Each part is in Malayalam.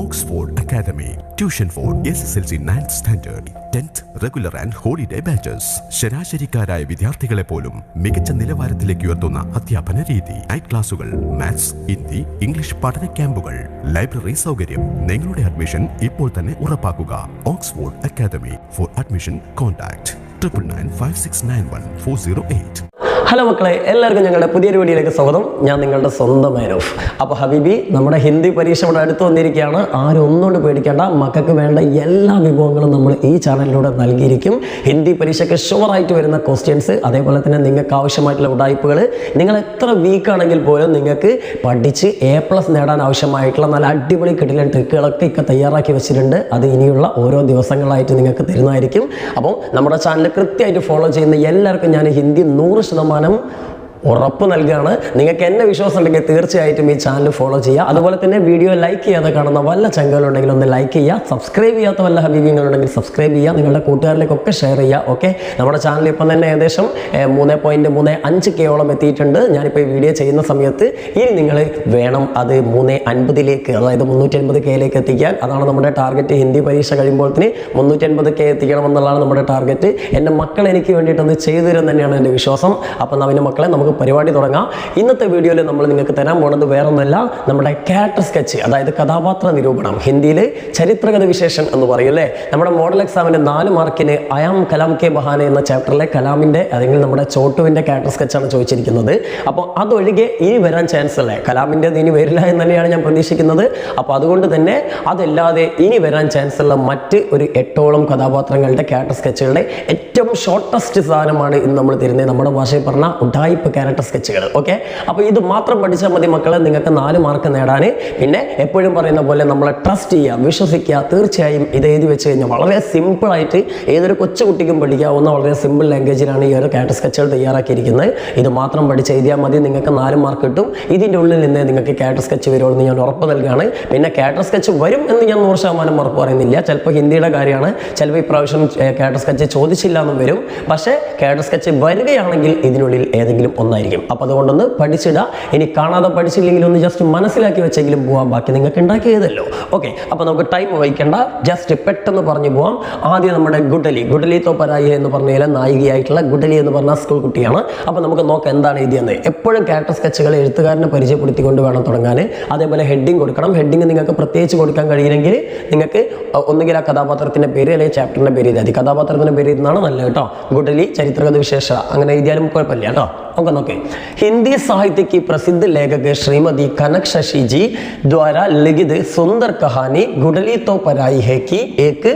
Oxford academy tuition for S S L C ninth standard tenth regular and holiday batches ശരാശരിക്കാരായ വിദ്യാർത്ഥികളെ പോലും മികച്ച നിലവാരത്തിലേക്ക് ഉയർത്തുന്ന അധ്യാപന രീതി. നൈറ്റ് ക്ലാസുകൾ മാത്സ് ഹിന്ദി ഇംഗ്ലീഷ് പഠന ക്യാമ്പുകൾ. ലൈബ്രറി സൗകര്യം നിങ്ങളുടെ അഡ്മിഷൻ ഇപ്പോൾ തന്നെ ഉറപ്പാക്കുക. Oxford academy for admission contact triple nine five six nine one four zero eight hello മക്കളെ എല്ലാവർക്കും ഞങ്ങളുടെ പുതിയൊരു വീഡിയോയിലേക്ക് സ്വാഗതം. ഞാൻ നിങ്ങളുടെ സ്വന്തം മേനോഫ് അപ്പോൾ ഹബീബി നമ്മുടെ ഹിന്ദി പരീക്ഷ ഇവിടെ അടുത്ത് വന്നിരിക്കുകയാണ്. ആരും ഒന്നുകൊണ്ട് പേടിക്കേണ്ട മക്കൾക്ക് വേണ്ട എല്ലാ വിഭവങ്ങളും നമ്മൾ ഈ ചാനലിലൂടെ നൽകിയിരിക്കും. ഹിന്ദി പരീക്ഷയ്ക്ക് ഷുവറായിട്ട് വരുന്ന ക്വസ്റ്റ്യൻസ് അതേപോലെ തന്നെ നിങ്ങൾക്ക് ആവശ്യമായിട്ടുള്ള ഉടായ്പകൾ നിങ്ങൾ എത്ര വീക്ക് ആണെങ്കിൽ പോലും നിങ്ങൾക്ക് പഠിച്ച് എ പ്ലസ് നേടാൻ ആവശ്യമായിട്ടുള്ള നല്ല അടിപൊളി കിടിലൻ ട്രിക്കുകളൊക്കെ ഒക്കെ തയ്യാറാക്കി വെച്ചിട്ടുണ്ട്. അത് ഇനിയുള്ള ഓരോ ദിവസങ്ങളായിട്ട് നിങ്ങൾക്ക് തരുന്നതായിരിക്കും. അപ്പോൾ നമ്മുടെ ചാനൽ കൃത്യമായിട്ട് ഫോളോ ചെയ്യുന്ന എല്ലാവർക്കും ഞാൻ ഹിന്ദി നൂറ് ശതമാനം சமானம் ഉറപ്പ് നൽകുകയാണ് നിങ്ങൾക്ക് എന്നെ വിശ്വാസം ഉണ്ടെങ്കിൽ തീർച്ചയായിട്ടും ഈ ചാനൽ ഫോളോ ചെയ്യുക. അതുപോലെ തന്നെ വീഡിയോ ലൈക്ക് ചെയ്യാതെ കാണുന്ന വല്ല ചങ്കുകളുണ്ടെങ്കിൽ ഒന്ന് ലൈക്ക് ചെയ്യുക. സബ്സ്ക്രൈബ് ചെയ്യാത്ത വല്ല ഹബീബിങ്ങളുണ്ടെങ്കിൽ സബ്സ്ക്രൈബ് ചെയ്യുക. നിങ്ങളുടെ കൂട്ടുകാരിലേക്കൊക്കെ ഷെയർ ചെയ്യുക. ഓക്കെ നമ്മുടെ ചാനൽ ഇപ്പം തന്നെ ഏകദേശം മൂന്ന് പോയിന്റ് മൂന്ന് അഞ്ച് കെയോളം എത്തിയിട്ടുണ്ട്. ഞാനിപ്പോൾ ഈ വീഡിയോ ചെയ്യുന്ന സമയത്ത് ഇനി നിങ്ങൾ വേണം അത് മൂന്ന് അൻപതിലേക്ക് അതായത് മുന്നൂറ്റി അൻപത് കെയിലേക്ക് എത്തിക്കാൻ. അതാണ് നമ്മുടെ ടാർഗറ്റ് ഹിന്ദി പരീക്ഷ കഴിയുമ്പോൾ തന്നെ മുന്നൂറ്റി അൻപത് കെ എത്തിക്കണം എന്നുള്ളതാണ് നമ്മുടെ ടാർഗറ്റ് എന്റെ മക്കൾ എനിക്ക് വേണ്ടിയിട്ടൊന്ന് ചെയ്തു തരും തന്നെയാണ് എന്റെ വിശ്വാസം. അപ്പം നവീന മക്കളെ നമുക്ക് പരിപാടി തുടങ്ങാം. ഇന്നത്തെ വീഡിയോയിൽ നമ്മൾ നിങ്ങൾക്ക് തരാൻ പോണത് വേറൊന്നല്ല നമ്മുടെ ക്യാരക്ടർ സ്കെച്ച് അതായത് കഥാപാത്ര നിരൂപണം ഹിന്ദിയിൽ ചരിത്രകഥ വിശേഷൻ എന്ന് പറയും അല്ലേ? നമ്മുടെ മോഡൽ എക്സാമിന്റെ നാല് മാർക്കിന് അയാം കലാം കെ ബഹാന എന്ന ചാപ്റ്ററിലെ കലാമിന്റെ അല്ലെങ്കിൽ നമ്മുടെ ചോട്ടുവിന്റെ ക്യാരക്ടർ സ്കെച്ചാണ് ചോദിച്ചിരിക്കുന്നത്. അപ്പോൾ അതൊഴികെ ഇനി വരാൻ ചാൻസ് അല്ലേ? കലാമിന്റെ ഇനി വരില്ല എന്ന് തന്നെയാണ് ഞാൻ പ്രതീക്ഷിക്കുന്നത്. അപ്പോൾ അതുകൊണ്ട് തന്നെ അതല്ലാതെ ഇനി വരാൻ ചാൻസ് ഉള്ള മറ്റ് ഒരു എട്ടോളം കഥാപാത്രങ്ങളുടെ ക്യാരക്ടർ സ്കെച്ചുകളുടെ ഏറ്റവും ഷോർട്ടസ്റ്റ് സാധനമാണ് ഇന്ന് നമ്മൾ തരുന്നത്. നമ്മുടെ ഭാഷയിൽ പറഞ്ഞ ഉഡായിപ്പ് ക്യാരക്ടർ സ്കെച്ചുകൾ ഓക്കെ അപ്പോൾ ഇത് മാത്രം പഠിച്ചാൽ മതി മക്കളെ നിങ്ങൾക്ക് നാല് മാർക്ക് നേടാൻ. പിന്നെ എപ്പോഴും പറയുന്ന പോലെ നമ്മളെ ട്രസ്റ്റ് ചെയ്യുക വിശ്വസിക്കുക തീർച്ചയായും ഇത് എഴുതി വെച്ച് കഴിഞ്ഞാൽ വളരെ സിമ്പിളായിട്ട് ഏതൊരു കൊച്ചുകുട്ടിക്കും പഠിക്കാവുന്ന വളരെ സിമ്പിൾ ലാംഗ്വേജിലാണ് ഈ ഒരു ക്യാരക്ടർ സ്കെച്ചുകൾ തയ്യാറാക്കിയിരിക്കുന്നത്. ഇത് മാത്രം പഠിച്ച് എഴുതിയാൽ മതി നിങ്ങൾക്ക് നാല് മാർക്ക് കിട്ടും. ഇതിന്റെ ഉള്ളിൽ നിന്ന് നിങ്ങൾക്ക് ക്യാരക്ടർ സ്കെച്ച് വരുമെന്ന് ഞാൻ ഉറപ്പ് നൽകുകയാണ്. പിന്നെ ക്യാരക്ടർ സ്കെച്ച് വരും എന്ന് ഞാൻ നൂറ് ശതമാനം ഉറപ്പ് പറയുന്നില്ല. ചിലപ്പോൾ ഹിന്ദിയുടെ കാര്യമാണ്. ചിലപ്പോൾ ഇപ്രാവശ്യം ക്യാരക്ടർ സ്കെച്ച് ചോദിച്ചില്ല എന്നും വരും. പക്ഷേ ക്യാരക്ടർ സ്കെച്ച് വരികയാണെങ്കിൽ ഇതിനുള്ളിൽ ഏതെങ്കിലും ഒന്നായിരിക്കും അപ്പോൾ അതുകൊണ്ടൊന്ന് പഠിച്ചിടുക ഇനി കാണാതെ പഠിച്ചില്ലെങ്കിൽ ഒന്ന് ജസ്റ്റ് മനസ്സിലാക്കി വെച്ചെങ്കിലും പോവാം. ബാക്കി നിങ്ങൾക്ക് ഉണ്ടാക്കിയതല്ലോ ഓക്കെ അപ്പോൾ നമുക്ക് ടൈം വഹിക്കേണ്ട. ജസ്റ്റ് പെട്ടെന്ന് പറഞ്ഞു പോവാം. ആദ്യം നമ്മുടെ ഗുഡലി. ഗുഡലി തോപ്പരായി എന്ന് പറഞ്ഞാൽ നായികയായിട്ടുള്ള ഗുഡലി എന്ന് പറഞ്ഞ സ്കൂൾ കുട്ടിയാണ്. അപ്പോൾ നമുക്ക് നോക്കാം എന്താണ് എഴുതിയെന്ന് എപ്പോഴും ക്യാരക്ടർ സ്കെച്ചുകൾ എഴുത്തുകാരനെ പരിചയപ്പെടുത്തിക്കൊണ്ട് വേണം തുടങ്ങാൻ. അതേപോലെ ഹെഡിങ് കൊടുക്കണം. ഹെഡിങ് നിങ്ങൾക്ക് പ്രത്യേകിച്ച് കൊടുക്കാൻ കഴിയില്ലെങ്കിൽ നിങ്ങൾക്ക് ഒന്നുകിൽ ആ കഥാപാത്രത്തിന്റെ പേര് അല്ലെങ്കിൽ ചാപ്റ്ററിന്റെ പേര് എഴുതിയാൽ മതി കഥാപാത്രത്തിന്റെ പേര് ഇതാണ് നല്ലത് കേട്ടോ. ഗുഡലി ചരിത്രഗത വിശേഷ. അങ്ങനെ എഴുതിയാലും കുഴപ്പമില്ല കേട്ടോ. നമുക്ക് എന്നൊക്കെ ഹിന്ദി സാഹിത്യക്ക് പ്രസിദ്ധ ലേഖക ശ്രീമതി കനക് ശശിജി ദ്വാര ലിഖിത് സുന്ദർ കഹാനി ഗുഡലി തോ പരായി ഹേ കി ഏക്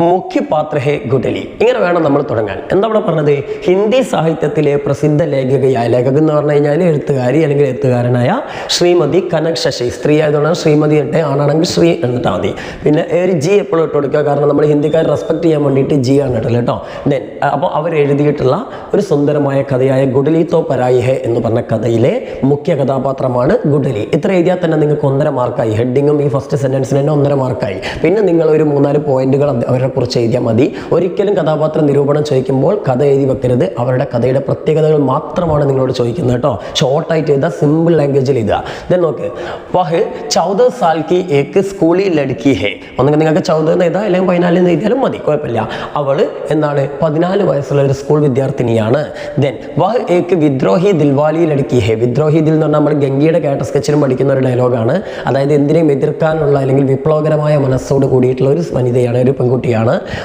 മുഖ്യപാത്രഹെ ഗുഡലി ഇങ്ങനെ വേണം നമ്മൾ തുടങ്ങാൻ. എന്താ ഇവിടെ പറഞ്ഞത്? ഹിന്ദി സാഹിത്യത്തിലെ പ്രസിദ്ധ ലേഖകയായ ലേഖകൻ എന്ന് പറഞ്ഞു കഴിഞ്ഞാൽ എഴുത്തുകാരി അല്ലെങ്കിൽ എഴുത്തുകാരനായ ശ്രീമതി കനക് ശശി സ്ത്രീ ആയതുകൊണ്ടാണ് ശ്രീമതി ഇട്ടെ ആണാണെങ്കിൽ ശ്രീ എന്നിട്ടാൽ മതി. പിന്നെ ഒരു ജി എപ്പോഴും ഇട്ട് കൊടുക്കുക. കാരണം നമ്മൾ ഹിന്ദിക്കാർ റെസ്പെക്ട് ചെയ്യാൻ വേണ്ടിയിട്ട് ജി ആണ് ഇട്ടില്ല കേട്ടോ. ദെൻ അപ്പോൾ അവർ എഴുതിയിട്ടുള്ള ഒരു സുന്ദരമായ കഥയായ ഗുഡലി തോ പരായിഹെ എന്ന് പറഞ്ഞ കഥയിലെ മുഖ്യ കഥാപാത്രമാണ് ഗുഡലി ഇത്ര എഴുതിയാൽ തന്നെ നിങ്ങൾക്ക് ഒന്നര മാർക്കായി ഹെഡിങ്ങും ഈ ഫസ്റ്റ് സെന്റൻസിന് തന്നെ ഒന്നര മാർക്കായി പിന്നെ നിങ്ങൾ ഒരു മൂന്നാൽ പോയിന്റുകൾ അവർ കുറിച്ച് എഴുതിയാൽ മതി. ഒരിക്കലും കഥാപാത്ര നിരൂപണം ചോദിക്കുമ്പോൾ കഥ എഴുതി വെക്കരുത്. അവരുടെ കഥയുടെ പ്രത്യേകതകൾ മാത്രമാണ് നിങ്ങളോട് ചോദിക്കുന്നത് കേട്ടോ. ഷോർട്ടായിട്ട് എഴുതുക സിമ്പിൾ ലാംഗ്വേജിൽ എഴുതുക. ദെൻ നോക്ക്. വഹ് ചൗദ സാൽ കി ഏക്ക് സ്കൂളിൽ ലടുക്കി ഹേ. ഒന്നുകിൽ നിങ്ങൾക്ക് ചൗദ എന്ന് എഴുതാം അല്ലെങ്കിൽ പതിനാലിൽ നിന്ന് എഴുതിയാലും മതി. കുഴപ്പമില്ല. അവൾ എന്താണ്? പതിനാല് വയസ്സുള്ള ഒരു സ്കൂൾ വിദ്യാർത്ഥിനിയാണ്. ദെൻ വഹ് ഏക്ക് വിദ്രോഹി ദിൽവാലി ലടുക്കി ഹേ. വിദ്രോഹി ദിൽ എന്ന് പറഞ്ഞാൽ നമ്മൾ ഗംഗയുടെ കേട്ട സ്കെച്ചിലും പഠിക്കുന്ന ഒരു ഡയലോഗാണ് അതായത് എന്തിനേയും എതിർക്കാനുള്ള അല്ലെങ്കിൽ വിപ്ലവകരമായ മനസ്സോട് കൂടിയിട്ടുള്ള ഒരു വനിതയാണ് ഒരു പെൺകുട്ടിയാണ്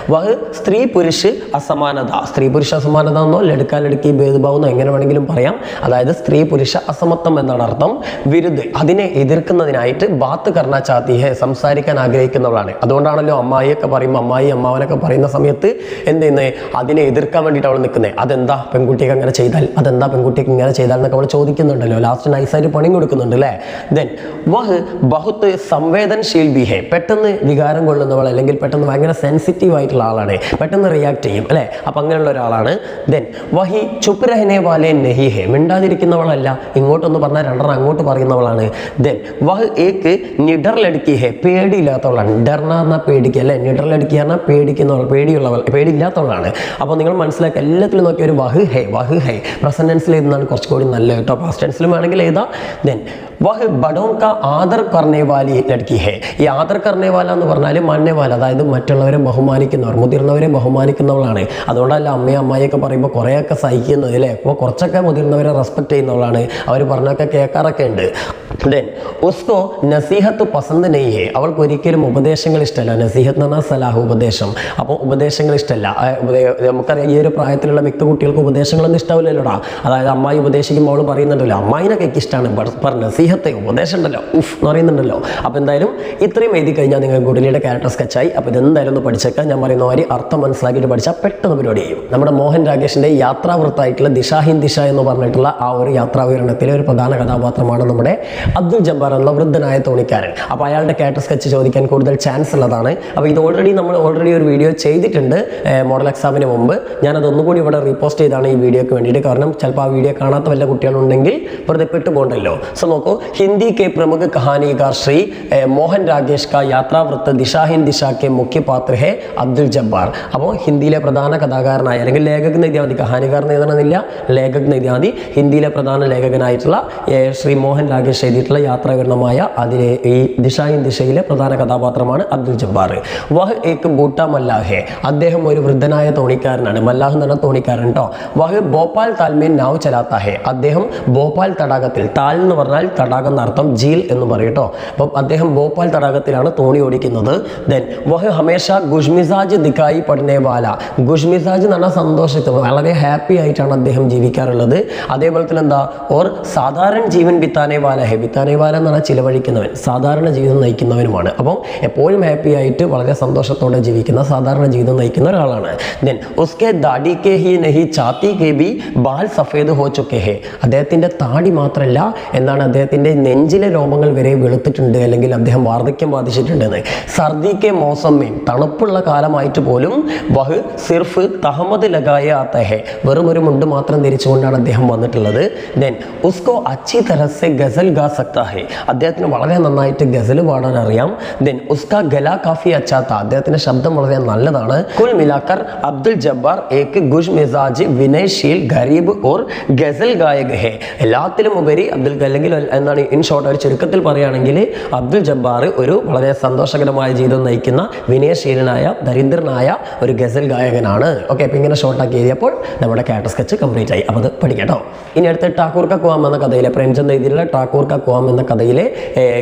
വഹ് സ്ത്രീ പുരുഷ് അസമാനത. സ്ത്രീ പുരുഷ അസമാനത എന്നോ ലടുക്കാൻ ലടുക്കി ഭേദഭാവം എന്നോ എങ്ങനെ വേണമെങ്കിലും പറയാം. അതായത് സ്ത്രീ പുരുഷ അസമത്വം എന്നാണ് അർത്ഥം. വിരുദ്ധ അതിനെ എതിർക്കുന്നതിനായിട്ട് ബാത്ത് കർണ ചാത്തിഹെ സംസാരിക്കാൻ ആഗ്രഹിക്കുന്നവളാണ്. അതുകൊണ്ടാണല്ലോ അമ്മായിയൊക്കെ പറയുമ്പോൾ അമ്മായി അമ്മാവനൊക്കെ പറയുന്ന സമയത്ത് എന്ത് ചെയ്യുന്നത് അതിനെ എതിർക്കാൻ വേണ്ടിയിട്ട് അവൾ നിൽക്കുന്നത് അതെന്താ പെൺകുട്ടിക്ക് അങ്ങനെ ചെയ്താൽ? അതെന്താ പെൺകുട്ടിക്ക് ഇങ്ങനെ ചെയ്താൽ എന്നൊക്കെ അവൾ ചോദിക്കുന്നുണ്ടല്ലോ. ലാസ്റ്റ് നൈസായിട്ട് പണി കൊടുക്കുന്നുണ്ട് അല്ലേ? ദെൻ വഹ് ബഹുത്ത് സംവേദനശീൽ ബിഹേ. പെട്ടെന്ന് വികാരം കൊള്ളുന്നവൾ അല്ലെങ്കിൽ പെട്ടെന്ന് ഭയങ്കര സെൻസിറ്റീവ് ആയിട്ടുള്ള ആളാണ്. പെട്ടെന്ന് റിയാക്ട് ചെയ്യും അല്ലേ? അപ്പം അങ്ങനെയുള്ള ഒരാളാണ്. ദെൻ വഹി ചുപ്പ് രഹനെ വാലെ നഹി ഹെ മിണ്ടാതിരിക്കുന്നവളല്ല. ഇങ്ങോട്ടൊന്ന് പറഞ്ഞാൽ രണ്ടെണ്ണം അങ്ങോട്ട് പറയുന്നവളാണ്. ദെൻ വഹ് ഏക്ക് നിഡർ ലടുക്കി ഹെ പേടിയില്ലാത്തവളാണ്. ഡർണ എന്നാൽ പേടിക്കുക അല്ലേ? നിഡർ എന്നാൽ പേടിക്കുന്നവൾ പേടിയുള്ളവൾ പേടിയില്ലാത്തവളാണ്. അപ്പോൾ നിങ്ങൾ മനസ്സിലാക്കുക എല്ലാത്തിലും നോക്കിയ ഒരു വഹ് ഹെ വഹ് ഹെ. പ്രസന്റൻസിൽ എഴുതുന്നതാണ് കുറച്ചുകൂടി നല്ല കേട്ടോ. പാസ്റ്റ് ടെൻസിലും വേണമെങ്കിൽ എഴുതാം. ദെൻ വഹ് ബഡോം കാ ആദർ കർണേവാലി ലടുക്കി ഹേ ഈ ആദർ കർണേവാല എന്ന് പറഞ്ഞാൽ മണ്ണേവാല അതായത് മറ്റുള്ളവരെ ബഹുമാനിക്കുന്നവർ മുതിർന്നവരെ ബഹുമാനിക്കുന്നവളാണ്. അതുകൊണ്ടല്ല അമ്മയും അമ്മായിയൊക്കെ പറയുമ്പോൾ കുറേയൊക്കെ സഹിക്കുന്നത് അല്ലേ? അപ്പോൾ കുറച്ചൊക്കെ മുതിർന്നവരെ റെസ്പെക്ട് ചെയ്യുന്നവളാണ്. അവർ പറഞ്ഞൊക്കെ കേൾക്കാറൊക്കെ ഉണ്ട്. ദെൻ ഉസ്കോ നസീഹത്ത് പസന്ത് നെയ്യേ അവൾക്ക് ഒരിക്കലും ഉപദേശങ്ങൾ ഇഷ്ടമല്ല നസീഹത്ത് എന്ന് സലാഹ് ഉപദേശം. അപ്പോൾ ഉപദേശങ്ങൾ ഇഷ്ടമല്ല നമുക്കറിയാം ഈ ഒരു പ്രായത്തിലുള്ള മിക്ക കുട്ടികൾക്ക് ഉപദേശങ്ങളൊന്നും ഇഷ്ടാവില്ലല്ലോടാ. അതായത് അമ്മായി ഉപദേശിക്കുമ്പോൾ അവൾ പറയുന്നുണ്ടല്ലോ അമ്മായിനൊക്കെ ഇഷ്ടമാണ് പറ നസീഹത്തെ ഉപദേശം ഉണ്ടല്ലോ. ഉഫ് എന്ന് പറയുന്നുണ്ടല്ലോ. അപ്പോൾ എന്തായാലും ഇത്രയും എഴുതി കഴിഞ്ഞാൽ നിങ്ങൾ ഗുഡലിയുടെ ക്യാരക്ടർ സ്കെച്ചായി അപ്പോൾ ഇതെന്തായാലും ഒന്ന് ഒന്ന് പഠിച്ചേക്കാം. ഞാൻ പറയുന്ന മാതിരി അർത്ഥം മനസ്സിലാക്കിയിട്ട് പഠിച്ചാൽ പെട്ടെന്ന് പരിപാടി ചെയ്യും. നമ്മുടെ മോഹൻ രാകേഷിന്റെ യാത്രാവൃത്തായിട്ടുള്ള ദിശാഹിൻ ദിശ എന്ന് പറഞ്ഞിട്ടുള്ള ആ ഒരു യാത്രാവിവരണത്തിലെ ഒരു പ്രധാന കഥാപാത്രമാണ് നമ്മുടെ അബ്ദുൽ ജബ്ബാർ എന്ന വൃദ്ധനായ തോണിക്കാരൻ. അപ്പോൾ അയാളുടെ ക്യാരക്ടർ സ്കെച്ച് ചോദിക്കാൻ കൂടുതൽ ചാൻസ് ഉള്ളതാണ്. അപ്പോൾ ഇത് ഓൾറെഡി നമ്മൾ ഓൾറെഡി ഒരു വീഡിയോ ചെയ്തിട്ടുണ്ട് മോഡൽ എക്സാമിന് മുമ്പ്. ഞാനത് ഒന്നുകൂടി ഇവിടെ റീപോസ്റ്റ് ചെയ്താണ് ഈ വീഡിയോക്ക് വേണ്ടിയിട്ട്. കാരണം ചിലപ്പോൾ ആ വീഡിയോ കാണാത്ത വല്ല കുട്ടികളുണ്ടെങ്കിൽ വെറുതെ പെട്ടുപോകണ്ടല്ലോ. സോ നോക്കൂ ഹിന്ദി കെ പ്രമുഖ കഹാനികാർ ശ്രീ മോഹൻ രാകേഷ് കാ യാത്രാവൃത്ത് ദിശാഹിൻ ദിശാ കെ മുഖ്യപാത്ര ഹെ അബ്ദുൽ ജബ്ബാർ. അപ്പോൾ ഹിന്ദിയിലെ പ്രധാന കഥാകാരനായ അല്ലെങ്കിൽ ലേഖകൻ എഴുതിയാൽ എന്ന് എഴുതണമെന്നില്ല. ലേഖകൻ എഴുതിയാൽ ഹിന്ദിയിലെ പ്രധാന ലേഖകനായിട്ടുള്ള ശ്രീ മോഹൻ രാകേഷ് എഴുതിയിട്ടുള്ള യാത്രാവിവരണമായ അതിലെ ഈ ദിശാഹിൻ ദിശയിലെ പ്രധാന കഥാപാത്രമാണ് അബ്ദുൽ ജബ്ബാർ. വഹ് ഏക്ക് ബൂട്ട മല്ലാഹെ. അദ്ദേഹം ഒരു വൃദ്ധനായ തോണിക്കാരനാണ്. മല്ലാഹ് എന്ന് പറഞ്ഞ തോണിക്കാരൻ കേട്ടോ വഹ് ഭോപ്പാൽ താൽമേൻ നാവ് ചലാത്ത ഹെ അദ്ദേഹം ഭോപ്പാൽ തടാകത്തിൽ താൽ എന്ന് പറഞ്ഞാൽ തടാകം എന്നർത്ഥം ജീൽ എന്ന് പറയും കേട്ടോ അപ്പം അദ്ദേഹം ഭോപ്പാൽ തടാകത്തിലാണ് തോണി ഓടിക്കുന്നത്. ദെൻ വഹ് ഹമേഷ ഗുഷ്മിസാജ് ദിക്കായി പഠനേ വാല ഗുഷ്മിസാജ് എന്ന് പറഞ്ഞാൽ സന്തോഷത്തിൽ വളരെ ഹാപ്പി ആയിട്ടാണ് അദ്ദേഹം ജീവിക്കാറുള്ളത്. അതേപോലെ തന്നെ എന്താ? ഓർ സാധാരണ ജീവൻ ബിത്താനേ വാല ഹെ ബിത്താനേ വാല എന്ന് പറഞ്ഞാൽ ചിലവഴിക്കുന്നവൻ സാധാരണ ജീവിതം നയിക്കുന്നവനുമാണ്. അപ്പം എപ്പോഴും ഹാപ്പി ആയിട്ട് വളരെ സന്തോഷത്തോടെ ജീവിക്കുന്ന സാധാരണ ജീവിതം നയിക്കുന്ന ഒരാളാണ്. ദെൻ ഉസ്കെ ദാഡി കെ ഹി നഹി ചാത്തി കെ ബി ബാൽ സഫേദ് ഹോ ചുക്കെ ഹെ. അദ്ദേഹത്തിന്റെ താടി മാത്രമല്ല എന്നാണ് അദ്ദേഹത്തിന്റെ നെഞ്ചിലെ രോമങ്ങൾ വരെ വെളുത്തിട്ടുണ്ട് അല്ലെങ്കിൽ അദ്ദേഹം വാർദ്ധക്യം ബാധിച്ചിട്ടുണ്ടെന്ന്. സർദി കെ മോസമ്മയും തണുപ്പുള്ള കാലമായിട്ട് പോലും വഹ് സിർഫ് തഹമ്മദ് ലഗായ തഹെ. വെറും ഒരു മുണ്ട് മാത്രം ധരിച്ചുകൊണ്ടാണ് അദ്ദേഹം വന്നിട്ടുള്ളത്. ദെൻ ഉസ്കോ അച്ചി തരസെ ഗസൽ ഗാ സക്ത ഹെ. അദ്ദേഹത്തിന് വളരെ നന്നായിട്ട് ഗസൽ പാടാൻ അറിയാം. ദെൻ ഉസ്ക ഗല കാഫി അച്ചാത്ത അദ്ദേഹത്തിന്റെ ശബ്ദം വളരെ നല്ലതാണ്. കുൽ മിലാക്കർ അബ്ദുൽ ജബ്ബാർ ഏക്ക് ഗുഷ് മിസാജ് വിനയശീൽ ഗരീബ് ഓർ ഗസൽ ഗായക് ഹെ. എല്ലാത്തിലും ഉപരി അബ്ദുൽ അല്ലെങ്കിൽ എന്താണ് ഇൻ ഷോർട്ട് ഒരു ചുരുക്കത്തിൽ പറയുകയാണെങ്കിൽ അബ്ദുൽ ജബ്ബാർ ഒരു വളരെ സന്തോഷകരമായ ജീവിതം നയിക്കുന്ന വിനയശീലനായ ദരിദ്രനായ ദരിദ്രനായ ഒരു ഗസൽ ഗായകനാണ്. ഓക്കെ അപ്പം ഇങ്ങനെ ഷോർട്ടാക്കി എഴുതിയപ്പോൾ നമ്മുടെ കാറ്റർ സ്കെച്ച് കംപ്ലീറ്റ് ആയി. അപ്പോൾ അത് പഠിക്കട്ടോ ഇനി അടുത്ത് ടാക്കൂർ കുവാം എന്ന കഥയിലെ പ്രേംചന്ദ് എഴുതിയിട്ടുള്ള ടാക്കൂർ കുവാം എന്ന കഥയിലെ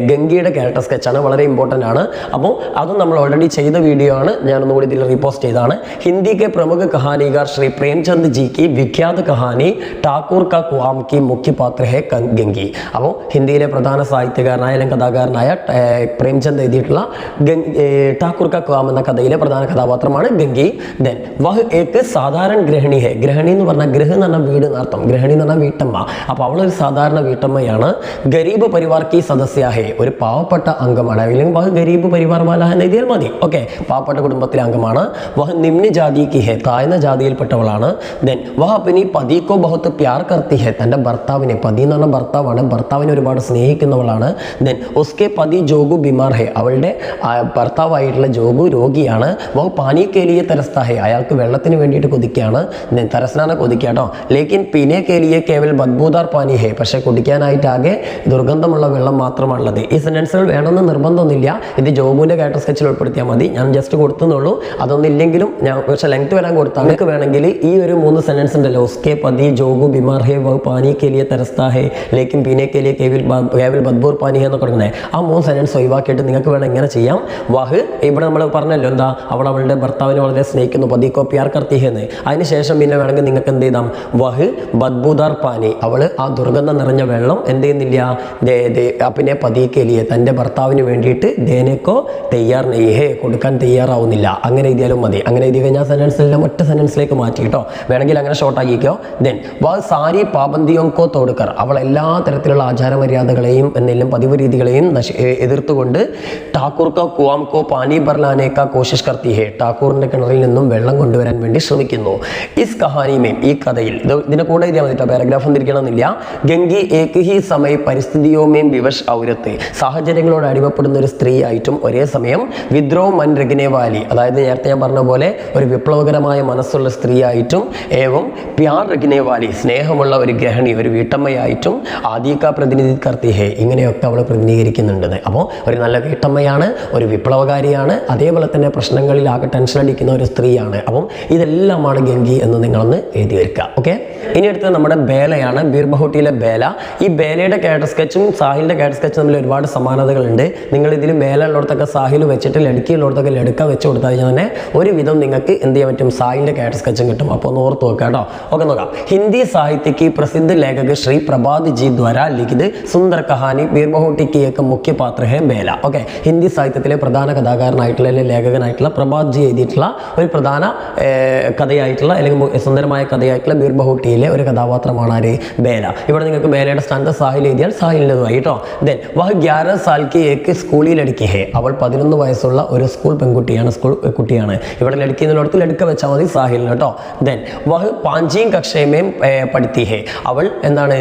ഗംഗയുടെ ക്യാരക്ടർ സ്കെച്ചാണ് വളരെ ഇമ്പോർട്ടന്റ് ആണ്. അപ്പോൾ അതും നമ്മൾ ഓൾറെഡി ചെയ്ത വീഡിയോ ആണ്. ഞാനൊന്നുകൂടി ഇതിൽ റീപോസ്റ്റ് ചെയ്തതാണ്. ഹിന്ദിക്ക് പ്രമുഖ കഹാനികാർ ശ്രീ പ്രേംചന്ദ് ജിക്ക് കി വിഖ്യാത കഹാനി ടാക്കൂർ കാ കുവാം കി മുഖ്യ പാത്ര ഹെ ഗംഗി. അപ്പോൾ ഹിന്ദിയിലെ പ്രധാന സാഹിത്യകാരനായ അല്ലെങ്കിൽ കഥാകാരനായ പ്രേംചന്ദ് എഴുതിയിട്ടുള്ള ടാക്കൂർ കാ കുവാം എന്ന കഥ കഥയിലെ പ്രധാന കഥാപാത്രമാണ് ഗംഗി. ദെൻ വഹ് ഏക്ക് സാധാരണ ഗ്രഹിണി ഹെ. ഗ്രഹിണി എന്ന് പറഞ്ഞാൽ ഗൃഹ എന്ന് പറഞ്ഞാൽ വീട് എന്നർത്ഥം ഗ്രഹിണി എന്ന് പറഞ്ഞാൽ വീട്ടമ്മ. അപ്പോൾ അവളൊരു സാധാരണ വീട്ടമ്മയാണ്. ഗരീബ് പരിവാർ കി ഒരു പാവപ്പെട്ട അംഗമാണ്. അല്ലെങ്കിൽ വഹ് ഗരീബ് പരിവാർ വാല എന്ന് എഴുതിയാൽ മതി. ഓക്കെ പാവപ്പെട്ട കുടുംബത്തിലെ അംഗമാണ്. വഹ് നിമ്ന ജാതി കി ഹെ. താഴ്ന്ന ജാതിയിൽപ്പെട്ടവളാണ്. ദെൻ വഹ് അപ്പനി പതിക്കോ ബഹുത്ത് പ്യാർ കർത്തി ഹെ. തന്റെ ഭർത്താവിനെ. പതി എന്ന് പറഞ്ഞ ഭർത്താവാണ്. ഭർത്താവിനെ ഒരുപാട് സ്നേഹിക്കുന്നവളാണ്. ദെൻ ഉസ്കെ പതി ജോഗു ബിമാർ ഹെ. അവളുടെ ഭർത്താവായിട്ടുള്ള ജോഗു രോഗിയാണ് വഹ് പാനി കേലിയെ തരസ്ത ഹെ അയാൾക്ക് വെള്ളത്തിന് വേണ്ടിയിട്ട് കൊതിക്കുകയാണ്. തരസ്നാന കൊതിക്കാട്ടോ ലേക്കിൻ പീനെ കേലിയെ കേവൽ ബദ്ബൂദാർ പാനി ഹേ പക്ഷേ കുടിക്കാനായിട്ടാകെ ദുർഗന്ധമുള്ള വെള്ളം മാത്രമാണുള്ളത്. ഈ സെന്റൻസുകൾ വേണമെന്ന് നിർബന്ധമൊന്നുമില്ല. ഇത് ജോബുവിന്റെ കാറ്റർ സ്കെച്ചിൽ ഉൾപ്പെടുത്തിയാൽ മതി. ഞാൻ ജസ്റ്റ് കൊടുത്തുന്നുള്ളൂ. അതൊന്നില്ലെങ്കിലും ഞാൻ പക്ഷേ ലെങ്ത് വരാൻ കൊടുത്താൽ നിങ്ങൾക്ക് വേണമെങ്കിൽ ഈ ഒരു മൂന്ന് സെന്റൻസ് ഉണ്ടല്ലോ. ഉസ്കെ പതി ജോഗു ബിമാർ ഹെ വഹ് പാനി കേലിയെ തരസ്താ ഹേ ലേക്കിൻ പീനെ കേലിയെ കേവിൽ കേവൽ ബദ്ബൂർ പാനി ഹേ എന്നൊക്കെ തുടങ്ങുന്നത് ആ മൂന്ന് സെന്റൻസ് ഒഴിവാക്കിയിട്ട് നിങ്ങൾക്ക് വേണം ഇങ്ങനെ ചെയ്യാം. വാഹ് ഇവിടെ നമ്മൾ പറഞ്ഞല്ലോ എന്താ? അവൾ അവളുടെ ഭർത്താവിനെ വളരെ സ്നേഹിക്കുന്നു. പതിക്കോ പ്യാർ കർത്തിഹെന്ന് അതിനുശേഷം പിന്നെ വേണമെങ്കിൽ നിങ്ങൾക്ക് എന്ത് ചെയ്താം? വഹ് ബദ്ബുദാർ പാനി അവൾ ആ ദുർഗന്ധം നിറഞ്ഞ വെള്ളം എന്ത് ചെയ്യുന്നില്ല? ദേ ദേ അപ്പിനെ പതിയെ ലിയെ തന്റെ ഭർത്താവിന് വേണ്ടിയിട്ട് ദേനക്കോ തയ്യാർ നെയ്യേ കൊടുക്കാൻ തയ്യാറാവുന്നില്ല. അങ്ങനെ എഴുതിയാലും മതി. അങ്ങനെ എഴുതി കഴിഞ്ഞാൽ സെന്റൻസിലെല്ലാം ഒറ്റ സെന്റൻസിലേക്ക് മാറ്റി കേട്ടോ. വേണമെങ്കിൽ അങ്ങനെ ഷോർട്ട് ആക്കിക്കോ. ദെൻ വാ സാരി പാബന്തിയോങ്കോ തോടുക്കർ. അവൾ എല്ലാ തരത്തിലുള്ള ആചാരമര്യാദകളെയും എന്നെല്ലാം പതിവ് രീതികളെയും എതിർത്തുകൊണ്ട് കുവാംകോ പാനി ബർലാനേക്ക കോശിഷ് കർത്തി ഹേ ടാക്കൂറിന്റെ കിണറിൽ നിന്നും വെള്ളം കൊണ്ടുവരാൻ വേണ്ടി ശ്രമിക്കുന്നു. ഇസ് കഹാനിമേം ഈ കഥയിൽ ഇത് ഇതിനെ കൂടെ എഴുതിയാൽ മതി പാരഗ്രാഫ് ഒന്നിരിക്കണമെന്നില്ല ഗംഗി ഏക് ഹി സമയ പരിസ്ഥിതിയോമേം വിവശ് ഔരത്തെ. സാഹചര്യങ്ങളോട് അടിമപ്പെടുന്ന ഒരു സ്ത്രീ ആയിട്ടും ഒരേ സമയം വിദ്രോ മൻ രഗ്നേവാലി അതായത് നേരത്തെ ഞാൻ പറഞ്ഞ പോലെ ഒരു വിപ്ലവകരമായ മനസ്സുള്ള സ്ത്രീ ആയിട്ടും ഏവം പ്യാർ രഗ്നേവാലി സ്നേഹമുള്ള ഒരു ഗ്രഹണി ഒരു വീട്ടമ്മയായിട്ടും ആദിക പ്രതിനിധി കർത്തിഹേ ഇങ്ങനെയൊക്കെ അവൾ പ്രതിനിധീകരിക്കുന്നുണ്ട്. അപ്പോൾ ഒരു നല്ല വീട്ടമ്മയാണ് ഒരു വിപ്ലവകാരിയാണ്. അതേപോലെ തന്നെ പ്രശ്നങ്ങളിലാകെ ടെൻഷൻ അടിക്കുന്ന ഒരു സ്ത്രീയാണ്. അപ്പം ഇതെല്ലാമാണ് ഗംഗി എന്ന് നിങ്ങളൊന്ന് എഴുതി വയ്ക്കുക ഓക്കെ ഇനി അടുത്തത് നമ്മുടെ ബേലയാണ് ബീർബഹുട്ടിയിലെ ബേല. ഈ ബേലയുടെ ക്യാരക്ടർ സ്കെച്ചും സാഹിലിന്റെ ക്യാരക്ടർ സ്കെച്ചും തമ്മിൽ ഒരുപാട് സമാനതകളുണ്ട്. നിങ്ങൾ ഇതിൽ ബേല ഉള്ളിടത്തൊക്കെ സാഹിൽ വെച്ചിട്ട് ലടുക്കിയുള്ളിടത്തൊക്കെ ലടുക്ക വെച്ച് കൊടുത്താൽ കഴിഞ്ഞാൽ തന്നെ ഒരുവിധം നിങ്ങൾക്ക് എന്ത് ചെയ്യാൻ പറ്റും? സാഹിലിന്റെ ക്യാരക്ടർ സ്കെച്ചും കിട്ടും. അപ്പോൾ ഒന്ന് ഓർത്ത് നോക്കുക കേട്ടോ. ഓക്കെ നോക്കാം. ഹിന്ദി സാഹിത്യക്ക് പ്രസിദ്ധ ലേഖക ശ്രീ പ്രഭാത് ജി ദ്വാര ലിഖിത് സുന്ദർ കഹാനി ബീർബഹുട്ടിക്ക് ഏക്ക് മുഖ്യ പാത്ര ബേല ഓക്കെ ഹിന്ദി സാഹിത്യത്തിലെ പ്രധാന കഥാകാരനായിട്ടുള്ള ലേഖകൻ ലേഖകനായിട്ടുള്ള പ്രഭാത്ജി എഴുതിയിട്ടുള്ള ഒരു പ്രധാന കഥയായിട്ടുള്ള അല്ലെങ്കിൽ സുന്ദരമായ കഥയായിട്ടുള്ള ബീർബഹുട്ടിയിലെ ഒരു കഥാപാത്രമാണ് ആര്? ബേല. ഇവിടെ നിങ്ങൾക്ക് ബേലയുടെ സ്ഥാനത്ത് സാഹിൽ എഴുതിയാൽ സാഹിലിന്റെതുമായി കേട്ടോ ദെൻ വഹ് ഗ്യാര സാൽക്കി ഏക്ക് സ്കൂളിൽ ലടുക്കി ഹേ അവൾ പതിനൊന്ന് വയസ്സുള്ള ഒരു സ്കൂൾ പെൺകുട്ടിയാണ് സ്കൂൾ കുട്ടിയാണ്. ഇവിടെ ലടുക്കി എന്നുള്ളിടത്ത് ലടുക്ക വെച്ചാൽ മതി സാഹിലിന് കേട്ടോ ദെൻ വഹ് പാഞ്ചീം കക്ഷയമേം പഠിത്തി ഹേ. അവൾ എന്താണ്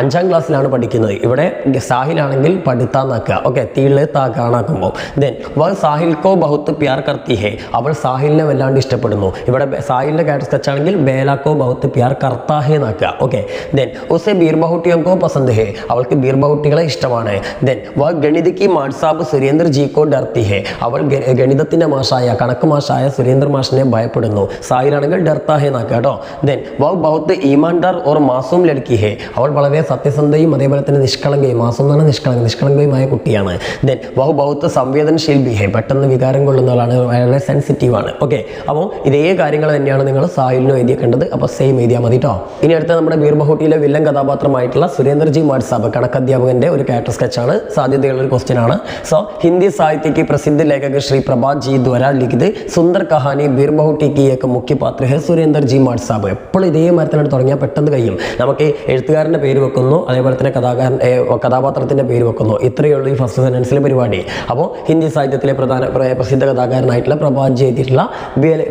അഞ്ചാം ക്ലാസ്സിലാണ് പഠിക്കുന്നത്. ഇവിടെ സാഹിലാണെങ്കിൽ പഠിത്താന്നാക്കുക. ഓക്കെ തീൾ താക്കാണാക്കുമ്പോൾ ദെൻ വഹ് സാഹിൽ കോ ബഹുത്ത് പ്യാർ കർത്തി ഹേ അവൾ സാഹിലിനെ വല്ലാണ്ട് ഇഷ്ടപ്പെടുന്നു. ഇവിടെ സാഹിലിന്റെ ക്യാരക്ടർ സ്കെച്ച് ബേലാക്കോ ബഹുത്ത് പ്യാർ കർത്താ ഹേ എന്നാക്കുക. ഓക്കെ ദെൻ ഉസെ ബീർബഹുട്ടിയോക്കോ പസന്ത് ഹേ. അവൾക്ക് ബീർബഹുട്ടികളെ ഇഷ്ടമാണ്. ദെൻ വ ഗണിതയ്ക്ക് മാൻസാബ് സുരേന്ദ്ര ജീക്കോ ഡർത്തി ഹേ. അവൾ ഗണിതത്തിന്റെ മാഷായ കണക്ക് മാഷായ സുരേന്ദ്ര മാഷിനെ ഭയപ്പെടുന്നു. സാഹിലാണെങ്കിൽ ഡർത്താ ഹേ എന്നാക്കുക കേട്ടോ. ദെൻ വ ബഹുത്ത് ഈമാൻദാർ ഓർ മാസൂം ലടുക്കി ഹേ. അവൾ വളരെ സത്യസന്ധയും അതേപോലെ തന്നെ നിഷ്കളങ്കയും മാസം എന്നാണ് നിഷ്കളങ്ക നിഷ്കളങ്കയുമായ കുട്ടിയാണ്. ദെൻ വഹു ബൗത്ത് സംവേദനശീൽ ബിഹേ പെട്ടെന്ന് വികാരം കാര്യങ്ങളാണ് വളരെ സെൻസിറ്റീവ് ആണ്. ഓക്കെ അപ്പോൾ ഇതേ കാര്യങ്ങൾ തന്നെയാണ് നിങ്ങൾ സായുലിനും എഴുതിയേക്കേണ്ടത്? അപ്പോൾ സെയിം എഴുതിയാൽ മതി കേട്ടോ ഇനി അടുത്ത നമ്മുടെ ബീർബഹോട്ടിയിലെ വില്ലൻ കഥാപാത്രമായിട്ടുള്ള സുരേന്ദ്രജി മാഡ്സാബ് കണക്കധ്യാപകന്റെ ഒരു ക്യാരക്ടർ സ്കെച്ചാണ് സാധ്യതയുള്ള ഒരു ക്വസ്റ്റ്യൻ ആണ്. സോ ഹിന്ദി സാഹിത്യക്ക് പ്രസിദ്ധ ലേഖക ശ്രീ പ്രഭാത് ജി ദ്വര ലിഖിത് സുന്ദർ കഹാനി ബീർബഹൂട്ടിക്ക് ഏക്ക് മുഖ്യ പാത്ര ഹെ സുരേന്ദർ ജി മാഡ്സാബ് എപ്പോഴും ഇതേ മരത്തിലാണ് തുടങ്ങിയാൽ പെട്ടെന്ന് കഴിയും. നമുക്ക് എഴുത്തുകാരന്റെ പേര് വെക്കുന്നു അതേപോലെ തന്നെ കഥാകാരൻ കഥാപാത്രത്തിന്റെ പേര് വെക്കുന്നു. ഇത്രയേ ഉള്ളൂ ഈ ഫസ്റ്റ് സെന്റൻസിലെ പരിപാടി. അപ്പോൾ ഹിന്ദി സാഹിത്യത്തിലെ പ്രധാന പ്രസിദ്ധ കഥാ കഥാകാരനായിട്ടുള്ള പ്രഭാത് ജി എഴുതിയിട്ടുള്ള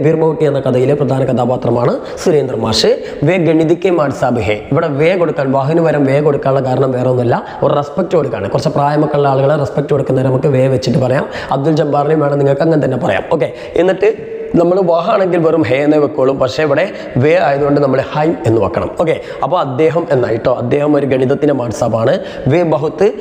വീർമൗട്ടി എന്ന കഥയിലെ പ്രധാന കഥാപാത്രമാണ് സുരേന്ദ്ര മാഷ്. വേ ഗണിതിക്കെ മാഡ്സാബ് ഹേ ഇവിടെ വേ കൊടുക്കാൻ വാഹന വരം വേ കൊടുക്കാനുള്ള കാരണം വേറെ ഒന്നുമില്ല. ഒരു റെസ്പെക്ട് കൊടുക്കാണ്. കുറച്ച് പ്രായമൊക്കെയുള്ള ആളുകളെ റെസ്പെക്ട് കൊടുക്കുന്നവരെ നമുക്ക് വേ വെച്ചിട്ട് പറയാം. അബ്ദുൽ ജബ്ബാറിനെയും വേണം നിങ്ങൾക്ക് അങ്ങനെ തന്നെ പറയാം. ഓക്കെ എന്നിട്ട് നമ്മൾ വാഹാണെങ്കിൽ വെറും ഹേ എന്നേ വെക്കോളും പക്ഷേ ഇവിടെ വേ ആയതുകൊണ്ട് നമ്മൾ ഹൈ എന്ന് വെക്കണം. ഓക്കെ. അപ്പോൾ അദ്ദേഹം എന്നായിട്ടോ അദ്ദേഹം ഒരു ഗണിതത്തിന്റെ വാട്സാപ്പാണ് വേ ബഹുത്ത്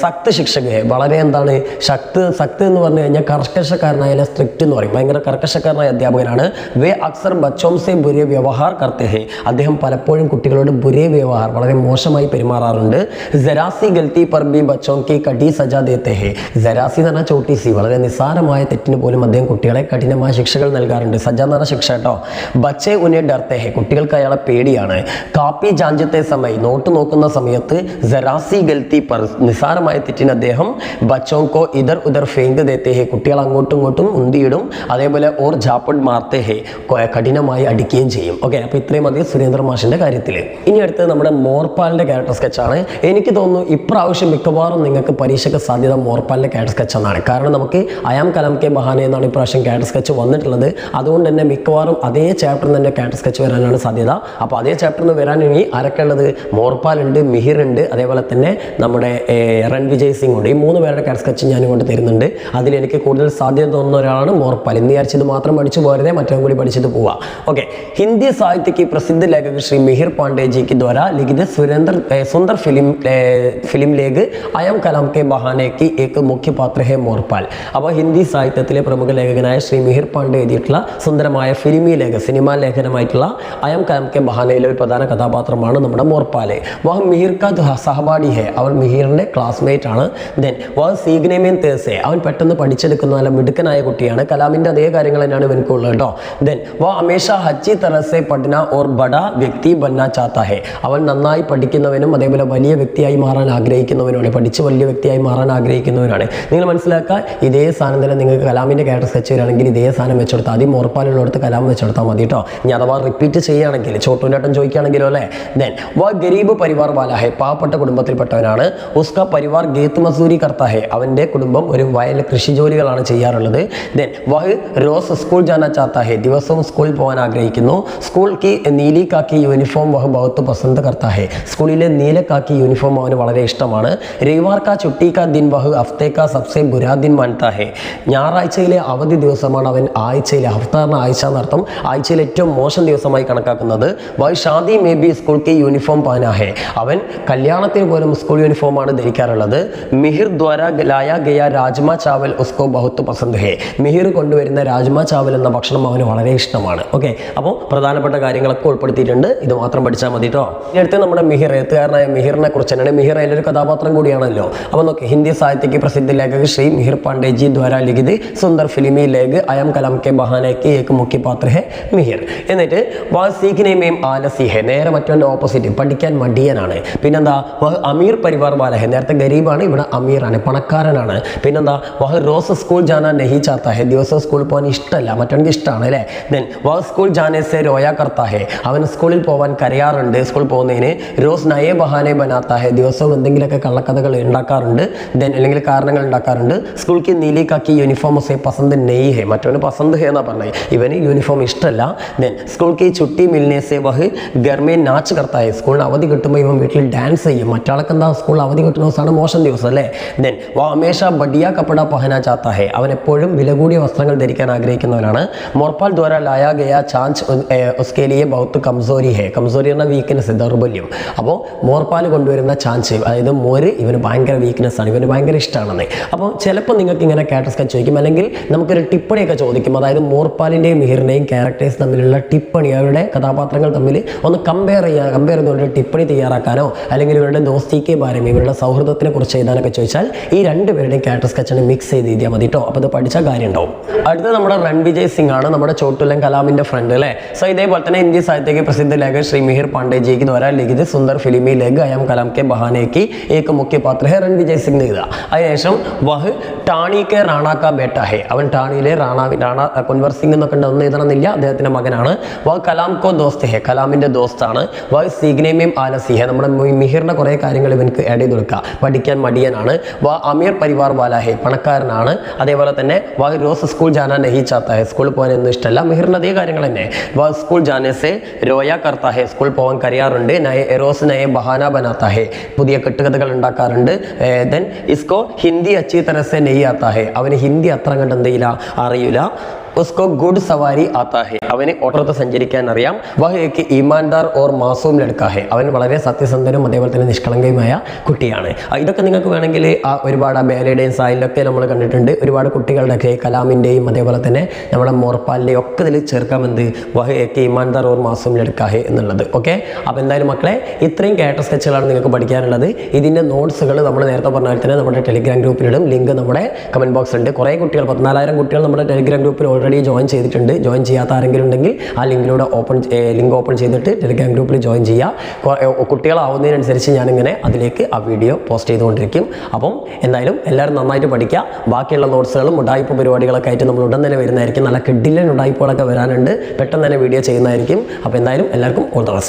സക്ത് ശിക്ഷക. വളരെ എന്താണ്? ശക്ത് സക്ത് എന്ന് പറഞ്ഞു കഴിഞ്ഞാൽ കർക്കശക്കാരനായ സ്ട്രിക്റ്റ് എന്ന് പറയും. ഭയങ്കര കർക്കശക്കാരനായ അധ്യാപകനാണ്. വേ അക്സർ ബച്ചോം സെ ബുരേ വ്യവഹാർ കർത്തേ അദ്ദേഹം പലപ്പോഴും കുട്ടികളോട് ബുരേ വ്യവഹാർ വളരെ മോശമായി പെരുമാറാറുണ്ട്. ജരാസി ഗൽത്തി പർ ബി ബച്ചോം കി കടി സജ ദേത്തെ ജരാസി എന്ന് പറഞ്ഞാൽ ചോട്ടീസി വളരെ നിസ്സാരമായ തെറ്റിന് പോലും അദ്ദേഹം കുട്ടികളെ കഠിനമായ ശിക്ഷകൾ നൽകാറുണ്ട്. സജ ശിക്ഷ കേട്ടോ. ബച്ചെ ഉന്നെ ഡർത്തെ ഹേ. കുട്ടികൾക്ക് അയാളെ പേടിയാണ്. കാപ്പി ജാഞ്ചത്തെ സമയം നോട്ട് നോക്കുന്ന സമയത്ത് ജറാസി ഗൽത്തി പർ നിസ്സാരമായ തെറ്റിന് അദ്ദേഹം ബച്ചോങ്കോ ഇതർ ഉദർ ഫേങ്ക് ദേത്തെ ഹേ. കുട്ടികൾ അങ്ങോട്ടും ഇങ്ങോട്ടും ഉന്തിയിടും. അതേപോലെ ഓർ ജാപ്പഡ് മാർത്തെ ഹേ. കൊ- കഠിനമായി അടിക്കുകയും ചെയ്യും. ഓക്കെ അപ്പോൾ ഇത്രയും മതി സുരേന്ദ്ര മാഷിന്റെ കാര്യത്തിൽ ഇനി അടുത്തത് നമ്മുടെ മോർപ്പാലിന്റെ ക്യാരക്ടർ സ്കെച്ചാണ് എനിക്ക് തോന്നുന്നു ഇപ്രാവശ്യം മിക്കവാറും നിങ്ങൾക്ക് പരീക്ഷയ്ക്ക് സാധ്യത മോർപ്പാലിന്റെ ക്യാരക്ടർ സ്കെച്ച് എന്നാണ്. കാരണം നമുക്ക് അയാം കലാം കെ മഹാനെ എന്നാണ് ഇപ്രാവശ്യം ക്യാരക്ടർ സ്കെച്ച് വന്നിട്ടുള്ളത്. വരുന്നത് അതുകൊണ്ട് തന്നെ മിക്കവാറും അതേ ചാപ്റ്ററിൽ തന്നെ ക്യാരക്ടർ സ്കെച്ച് വരാനാണ് സാധ്യത. അപ്പോൾ അതേ ചാപ്റ്ററിൽ നിന്ന് വരാൻ ഇനി ഉണ്ട്, മിഹിർ മിഹിറുണ്ട് അതേപോലെ തന്നെ നമ്മുടെ റൺ വിജയ് സിംഗ് ഉണ്ട്. ഈ മൂന്ന് പേരുടെ ക്യാരക്ടർ സ്കെച്ച് ഞാൻ ഇങ്ങോട്ട് തരുന്നുണ്ട്. അതിലെനിക്ക് കൂടുതൽ സാധ്യത തോന്നുന്ന ഒരാളാണ് മോർപ്പാൽ. ഇന്ന് വിചാരിച്ചത് മാത്രം പഠിച്ചു പോരുതേ മറ്റൊന്നും കൂടി പഠിച്ചത് പോവാ. ഓക്കെ ഹിന്ദി സാഹിത്യക്ക് പ്രസിദ്ധ ലേഖകൻ ശ്രീ മിഹിർ പാണ്ഡേജിക്ക് ദ്വാരാ ലിഖിത സുരേന്ദ്ര സുന്ദർ ഫിലിം ഫിലിം ലേഖ് അയം കലാം കെ ബഹാനയ്ക്ക് ഏക്ക് മുഖ്യ പാത്ര ഹെ മോർപ്പാൽ. അപ്പോൾ ഹിന്ദി സാഹിത്യത്തിലെ പ്രമുഖ ലേഖകനായ ശ്രീ മിഹിർ പാണ്ഡേ എഴുതിയിട്ടുള്ള സുന്ദരമായ ഫിലിമി ലേഖ സിനിമാ ലേഖനമായിട്ടുള്ള അയം കാം കെ ബഹാനയിലെ ഒരു പ്രധാന കഥാപാത്രമാണ് നമ്മുടെ മോർപ്പാലെ. വഹ് മിഹിർ കാ സഹപാഠി ഹെ. അവൻ മിഹിറിന്റെ ക്ലാസ്മേറ്റ് ആണ്. ദെൻ വഹ് സീഗ്നേമേൻ തേസെ. അവൻ പെട്ടെന്ന് പഠിച്ചെടുക്കുന്ന നല്ല മിടുക്കനായ കുട്ടിയാണ്. കലാമിന്റെ അതേ കാര്യങ്ങൾ തന്നെയാണ് ഇവനക്കുള്ളത് കേട്ടോ ദെൻ വ അമേഷ ഹച്ചി തറസെ പഠന ഓർ ബഡ വ്യക്തി ബന്ന ചാത്ത ഹെ. അവൻ നന്നായി പഠിക്കുന്നവനും അതേപോലെ വലിയ വ്യക്തിയായി മാറാൻ ആഗ്രഹിക്കുന്നവനുമാണ്. പഠിച്ച് വലിയ വ്യക്തിയായി മാറാൻ ആഗ്രഹിക്കുന്നവനാണ്. നിങ്ങൾ മനസ്സിലാക്കുക ഇതേ സാധനം തന്നെ നിങ്ങൾക്ക് കലാമിന്റെ ക്യാരക്ടർ സെച്ച് വരികയാണെങ്കിൽ ഇതേ സാധനം വെച്ചെടുത്താൽ ആദ്യം മോർപ്പാലുള്ളിടത്ത് കലാം വെച്ചെടുത്താൽ മതി കേട്ടോ ഇനി അഥവാ റിപ്പീറ്റ് ചെയ്യുകയാണെങ്കിൽ ചോട്ടൂന്റെട്ടൻ ചോദിക്കുകയാണെങ്കിലോ അല്ലേ? ദെൻ വ ഗരീബ് പരിവാർ വാലാഹെ പാവപ്പെട്ട കുടുംബത്തിൽപ്പെട്ടവനാണ്. ഉസ്ക പരിവാർ ഗേത്ത് മസൂരി കർത്താഹെ അവന്റെ കുടുംബം ഒരു വയൽ കൃഷി ജോലികളാണ് ചെയ്യാറുള്ളത്. ദെൻ വഹ് റോസ് സ്കൂൾ ജാന ചാത്താഹെ ദിവസവും സ്കൂളിൽ പോകാൻ ആഗ്രഹിക്കുന്നു. സ്കൂൾ കി നീലി കാക്കി യൂണിഫോം വഹ് ബഹുത്ത് പസന്ത് കർത്താഹെ. സ്കൂളിലെ നീല കാക്കി യൂണിഫോം അവന് വളരെ ഇഷ്ടമാണ്. രവിവാർ കാ ചുട്ടി കാ ദിൻ വഹ് അഫ്തേ കാ സബ്സെ ബുരാ ദിൻ മാനത്ത ഹെ ഞായറാഴ്ചയിലെ അവധി ദിവസമാണ് അവൻ ആഴ്ചയിലെ ഹഫ്താറിന് ആഴ്ച എന്നർത്ഥം ആഴ്ചയിൽ ഏറ്റവും മോശം ദിവസമായി കണക്കാക്കുന്നത്. വൈ ഷാദി മേ ബി സ്കൂൾ കി യൂണിഫോം പാനാഹേ. അവൻ കല്യാണത്തിന് പോലും സ്കൂൾ യൂണിഫോമാണ് ധരിക്കാറുള്ളത്. മിഹിർ ദ്വാര ലായ ഗയ രാജ്മ ചാവൽ ഉസ്കോ ബഹുത്ത് പസന്ത് ഹേ മിഹിർ കൊണ്ടുവരുന്ന രാജ്മ ചാവൽ എന്ന ഭക്ഷണം അവന് വളരെ ഇഷ്ടമാണ്. ഓക്കെ അപ്പോൾ പ്രധാനപ്പെട്ട കാര്യങ്ങളൊക്കെ ഉൾപ്പെടുത്തിയിട്ടുണ്ട്. ഇത് മാത്രം പഠിച്ചാൽ മതി കേട്ടോ അടുത്ത് നമ്മുടെ മിഹിർ എഴുത്തുകാരനായ മിഹിറിനെ കുറിച്ച് തന്നെയാണ്. മിഹിർ അതിലൊരു കഥാപാത്രം കൂടിയാണല്ലോ. അപ്പോൾ നോക്കി ഹിന്ദി സാഹിത്യക്ക് പ്രസിദ്ധ ലേഖക ശ്രീ മിഹിർ പാണ്ഡേജി ദ്വാര ലിഖിത് സുന്ദർ ഫിലിമി ലേഖ് അയം കലാം കെ ബഹാനെ ബഹാനയ്ക്ക് ഏക്ക് മുഖ്യ പാത്ര ഹെ മിഹിർ. എന്നിട്ട് വാ സീഖിനെ മേം ആലസി ഹെ നേരെ മറ്റവന്റെ ഓപ്പോസിറ്റ് പഠിക്കാൻ മടിയനാണ്. പിന്നെന്താ വഹ് അമീർ പരിവാർ വാല ഹെ നേരത്തെ ഗരീബാണ് ഇവിടെ അമീറാണ് പണക്കാരനാണ്. പിന്നെന്താ വഹ് റോസ് സ്കൂൾ ജാന നെഹി ചാത്ത ഹെ ദിവസം സ്കൂളിൽ പോകാൻ ഇഷ്ടമല്ല മറ്റവനക്ക് ഇഷ്ടമാണ് അല്ലേ? ദെൻ വഹ് സ്കൂൾ ജാനെ സെ രോയ കർത്ത ഹെ അവൻ സ്കൂളിൽ പോകാൻ കരയാറുണ്ട്. സ്കൂളിൽ പോകുന്നതിന് റോസ് നയെ ബഹാനെ ബനാത്ത ഹെ ദിവസവും എന്തെങ്കിലുമൊക്കെ കള്ളക്കഥകൾ ഉണ്ടാക്കാറുണ്ട്. ദെൻ അല്ലെങ്കിൽ കാരണങ്ങൾ ഉണ്ടാക്കാറുണ്ട്. സ്കൂൾക്ക് നീലിക്കാക്കി യൂണിഫോം സെ പസന്ത് നെയ് ഹെ മറ്റവന് പസന്ത് ഹെ എന്നാ പറഞ്ഞത് ഇവന് യൂണിഫോം ഇഷ്ടമല്ല ദെൻ സ്കൂൾക്ക് ചുട്ടി മിൽനെ സെ വഹ് ഗർമേ നാച്ച് കർത്തായ. സ്കൂളിന് അവധി കിട്ടുമ്പോൾ ഇവൻ വീട്ടിൽ ഡാൻസ് ചെയ്യും. മറ്റാൾക്ക് എന്താ സ്കൂളിൽ അവധി കിട്ടുന്ന ദിവസമാണ് മോശം ദിവസം അല്ലേ? ദെൻ വാ ഹമേഷ ബഡിയ കപ്പട പഹന ചാത്ത ഹെ. അവൻ എപ്പോഴും വില കൂടിയ വസ്ത്രങ്ങൾ ധരിക്കാൻ ആഗ്രഹിക്കുന്നവനാണ്. മോർപ്പാൽ ദ്വാര ലായ ഗയ ചാഞ്ച് ഉസ്കേലിയെ ബൗത്ത് കംസോരി ഹെ. കംസോരി എന്ന വീക്ക്നെസ് ദൗർബല്യം. അപ്പോൾ മോർപ്പാൽ കൊണ്ടുവരുന്ന ചാഞ്ച് അതായത് മോര് ഇവന് ഭയങ്കര വീക്ക്നെസ് ആണ്. ഇവന് ഭയങ്കര ഇഷ്ടമാണെന്ന് അപ്പോൾ ചിലപ്പോൾ നിങ്ങൾക്ക് ഇങ്ങനെ കാറ്റസ്കാൻ ചോദിക്കും. അല്ലെങ്കിൽ നമുക്കൊരു ടിപ്പണിയൊക്കെ ചോദിക്കും. അതായത് അതായത് മോർപ്പാലിന്റെയും മിഹിറിന്റെയും ക്യാരക്ടേഴ്സ് തമ്മിലുള്ള ടിപ്പണി അവരുടെ കഥാപാത്രങ്ങൾ തമ്മിൽ ഒന്ന് കമ്പയർ ചെയ്യാൻ കമ്പയർ ചെയ്തുകൊണ്ട് ടിപ്പണി തയ്യാറാക്കാനോ അല്ലെങ്കിൽ ഇവരുടെ ദോസ്തിക്ക് ഭാരം ഇവരുടെ സൗഹൃദത്തിനെ കുറിച്ച് എഴുതാനൊക്കെ ചോദിച്ചാൽ ഈ രണ്ട് പേരുടെയും ക്യാരക്ടർ സ്കെച്ചാണ് മിക്സ് ചെയ്ത് എഴുതിയാൽ മതി കേട്ടോ അപ്പോൾ അത് പഠിച്ച കാര്യം ഉണ്ടാവും അടുത്തത് നമ്മുടെ രൺവിജയ് സിംഗ് ആണ് നമ്മുടെ ചോട്ടുലൻ കലാമിന്റെ ഫ്രണ്ട് അല്ലേ സോ ഇതേപോലെ തന്നെ ഇന്ത്യൻ സാഹിത്യക്ക് പ്രസിദ്ധ ലേഖകൻ ശ്രീ മിഹിർ പാണ്ഡേജിക്ക് ദ്വാരാ ലിഖിത് സുന്ദർ ഫിലിമി ലേഖ അയാം കലാം കെ ബഹാനേക്ക് ഏക മുഖ്യ പാത്ര ഹെ രൺവിജയ് സിംഗ് എഴുതുക അതിനുശേഷം വഹ് ടാണി കെ റാണാ കാ ഹെ. അവൻ ടാണിയിലെ റാണാ റാണ കുൻവർ സിംഗ് എന്നൊക്കെ ഉണ്ട് ഒന്നും എഴുതണമെന്നില്ല. അദ്ദേഹത്തിന്റെ മകനാണ്. വാ കലാം കോ ദോസ്ത് ഹെ കലാമിന്റെ ദോസ്താണ്. വാ സീഗ്നേമിയം ആലസി ഹെ നമ്മുടെ മിഹിറിന്റെ കുറേ കാര്യങ്ങൾ ഇവനക്ക് ആഡ് ചെയ്ത് കൊടുക്കുക. പഠിക്കാൻ മടിയനാണ്. വ അമീർ പരിവാർ വാല ഹെ പണക്കാരനാണ്. അതേപോലെ തന്നെ വാ റോസ് സ്കൂൾ ജാനാ നഹി ചാത്ത ഹെ സ്കൂളിൽ പോകാൻ ഒന്നും ഇഷ്ടമല്ല. മിഹിറിന്റെ അതേ കാര്യങ്ങൾ തന്നെ. വാ സ്കൂൾ ജാനേസെ രോയ കർത്ത ഹെ സ്കൂളിൽ പോകാൻ കരയാറുണ്ട്. നയ എറോസ് നയെ ബഹാന ബനാത്ത ഹെ പുതിയ കെട്ടുകഥകൾ ഉണ്ടാക്കാറുണ്ട്. ദെൻ ഇസ്കോ ഹിന്ദി അച്ചി തരസെ നെയ്യാത്ത ഹെ. അവന് ഹിന്ദി അത്ര കണ്ട് അറിയില്ല. ഉസ്കോ ഗുഡ് സവാരി ആത്താ ഹെ അവന് ഓട്ടോത്ത് സഞ്ചരിക്കാൻ അറിയാം. വഹയ്ക്ക് ഈമാൻദാർ ഓർ മാസൂം ലഡ്ക്കാഹെ അവൻ വളരെ സത്യസന്ധനും അതേപോലെ തന്നെ നിഷ്കളങ്കയുമായ കുട്ടിയാണ്. ഇതൊക്കെ നിങ്ങൾക്ക് വേണമെങ്കിൽ ആ ഒരുപാട് ആ ബേലയുടെയും സായിലൊക്കെ നമ്മൾ കണ്ടിട്ടുണ്ട്. ഒരുപാട് കുട്ടികളുടെയൊക്കെ കലാമിന്റെയും അതേപോലെ തന്നെ നമ്മുടെ മോർപ്പാലിന്റെയും ഒക്കെ ഇതിൽ ചേർക്കാമെന്ത് എന്ത്? വഹയ്ക്ക് ഈമാൻദാർ ഓർ മാസൂം ലഡ്ക്കാഹെ എന്നുള്ളത്. ഓക്കെ? അപ്പോൾ എന്തായാലും മക്കളെ ഇത്രയും കേട്ട സ്കെച്ചുകളാണ് നിങ്ങൾക്ക് പഠിക്കാനുള്ളത്. ഇതിന്റെ നോട്ട്സുകൾ നമ്മൾ നേരത്തെ പറഞ്ഞ പോലെ തന്നെ നമ്മുടെ ടെലിഗ്രാം ഗ്രൂപ്പിലിടും. ലിങ്ക് നമ്മുടെ കമന്റ് ബോക്സ് ഉണ്ട് കുറേ കുട്ടികൾ പതിനാലായിരം കുട്ടികൾ നമ്മുടെ ടെലിഗ്രാം ഗ്രൂപ്പിൽ ഓൾറെഡി ജോയിൻ ചെയ്തിട്ടുണ്ട്. ജോയിൻ ചെയ്യാത്ത ആരെങ്കിലും ഉണ്ടെങ്കിൽ ആ ലിങ്കിലൂടെ ഓപ്പൺ ലിങ്ക് ഓപ്പൺ ചെയ്തിട്ട് ടെലിഗ്രാം ഗ്രൂപ്പിൽ ജോയിൻ ചെയ്യുക. കുട്ടികളാവുന്നതിനനുസരിച്ച് ഞാനിങ്ങനെ അതിലേക്ക് ആ വീഡിയോ പോസ്റ്റ് ചെയ്തുകൊണ്ടിരിക്കും. അപ്പം എന്തായാലും എല്ലാവരും നന്നായിട്ട് പഠിക്കുക. ബാക്കിയുള്ള നോട്ട്സുകളും ഉടായ്പ പരിപാടികളൊക്കെ ആയിട്ട് നമ്മൾ ഉടൻ തന്നെ വരുന്നതായിരിക്കും. നല്ല കിഡിലൻ ഉടായ്പകളൊക്കെ വരാനുണ്ട്. പെട്ടെന്ന് തന്നെ വീഡിയോ ചെയ്യുന്നതായിരിക്കും. അപ്പോൾ എന്തായാലും എല്ലാവർക്കും ഓൾ ദ ബെസ്റ്റ്